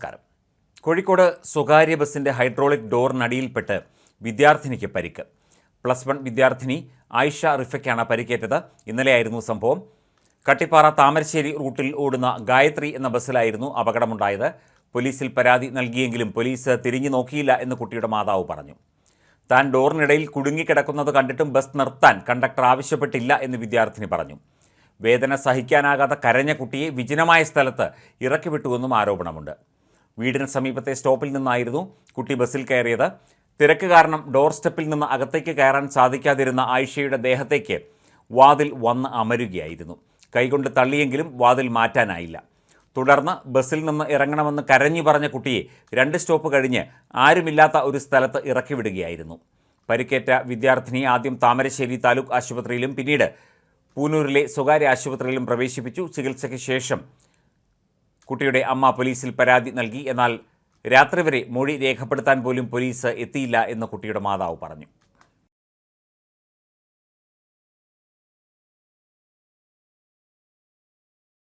നമസ്കാരം. കോഴിക്കോട് സ്വകാര്യ ബസിന്റെ ഹൈഡ്രോളിക് ഡോറിനടിയിൽപ്പെട്ട് വിദ്യാർത്ഥിനിക്ക് പരിക്ക്. പ്ലസ് വൺ വിദ്യാർത്ഥിനി ആയിഷ റിഫയ്ക്കാണ് പരിക്കേറ്റത്. ഇന്നലെയായിരുന്നു സംഭവം. കട്ടിപ്പാറ താമരശ്ശേരി റൂട്ടിൽ ഓടുന്ന ഗായത്രി എന്ന ബസ്സിലായിരുന്നു അപകടമുണ്ടായത്. പോലീസിൽ പരാതി നൽകിയെങ്കിലും പോലീസ് തിരിഞ്ഞു നോക്കിയില്ല എന്ന് കുട്ടിയുടെ മാതാവ് പറഞ്ഞു. താൻ ഡോറിനിടയിൽ കുടുങ്ങിക്കിടക്കുന്നത് കണ്ടിട്ടും ബസ് നിർത്താൻ കണ്ടക്ടർ ആവശ്യപ്പെട്ടില്ല എന്ന് വിദ്യാർത്ഥിനി പറഞ്ഞു. വേദന സഹിക്കാനാകാതെ കരഞ്ഞ കുട്ടിയെ വിജനമായ സ്ഥലത്ത് ഇറക്കിവിട്ടുവെന്നും ആരോപണമുണ്ട്. വീടിന് സമീപത്തെ സ്റ്റോപ്പിൽ നിന്നായിരുന്നു കുട്ടി ബസ്സിൽ കയറിയത്. തിരക്ക് കാരണം ഡോർ സ്റ്റെപ്പിൽ നിന്ന് അകത്തേക്ക് കയറാൻ സാധിക്കാതിരുന്ന ആയിഷയുടെ ദേഹത്തേക്ക് വാതിൽ വന്ന് അമരുകയായിരുന്നു. കൈകൊണ്ട് തള്ളിയെങ്കിലും വാതിൽ മാറ്റാനായില്ല. തുടർന്ന് ബസ്സിൽ നിന്ന് ഇറങ്ങണമെന്ന് കരഞ്ഞു പറഞ്ഞ കുട്ടിയെ രണ്ട് സ്റ്റോപ്പ് കഴിഞ്ഞ് ആരുമില്ലാത്ത ഒരു സ്ഥലത്ത് ഇറക്കി വിടുകയായിരുന്നു. പരിക്കേറ്റ വിദ്യാർത്ഥിനിയെ ആദ്യം താമരശ്ശേരി താലൂക്ക് ആശുപത്രിയിലും പിന്നീട് പൂനൂരിലെ സ്വകാര്യ ആശുപത്രിയിലും പ്രവേശിപ്പിച്ചു. ചികിത്സയ്ക്ക് ശേഷം കുട്ടിയുടെ അമ്മ പോലീസിൽ പരാതി നൽകി. എന്നാൽ രാത്രി വരെ മൊഴി രേഖപ്പെടുത്താൻ പോലും പോലീസ് എത്തിയില്ല എന്ന് കുട്ടിയുടെ മാതാവ് പറഞ്ഞു.